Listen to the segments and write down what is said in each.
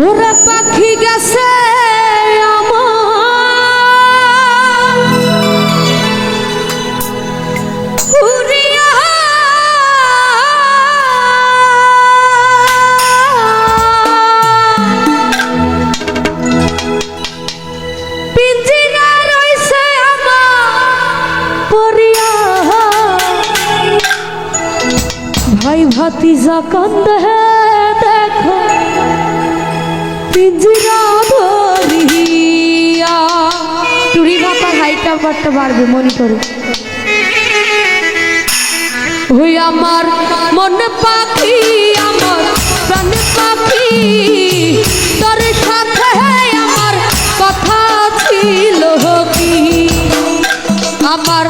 ওরা পাখি গেছে भाई भाती जा कंद है পিঞ্জিরা হাইটা পাটটা পারবে মনে করো। হই আমার মন পাখি, আমার প্রাণ পাখি, তোর সাথে আমার কথা ছিল কি? আমার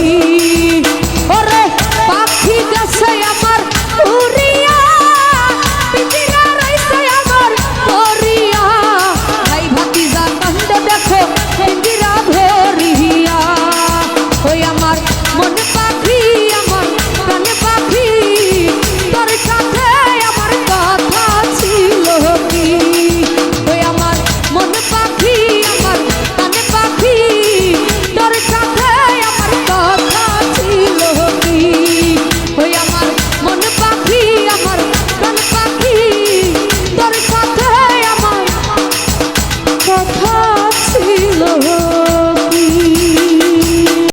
কি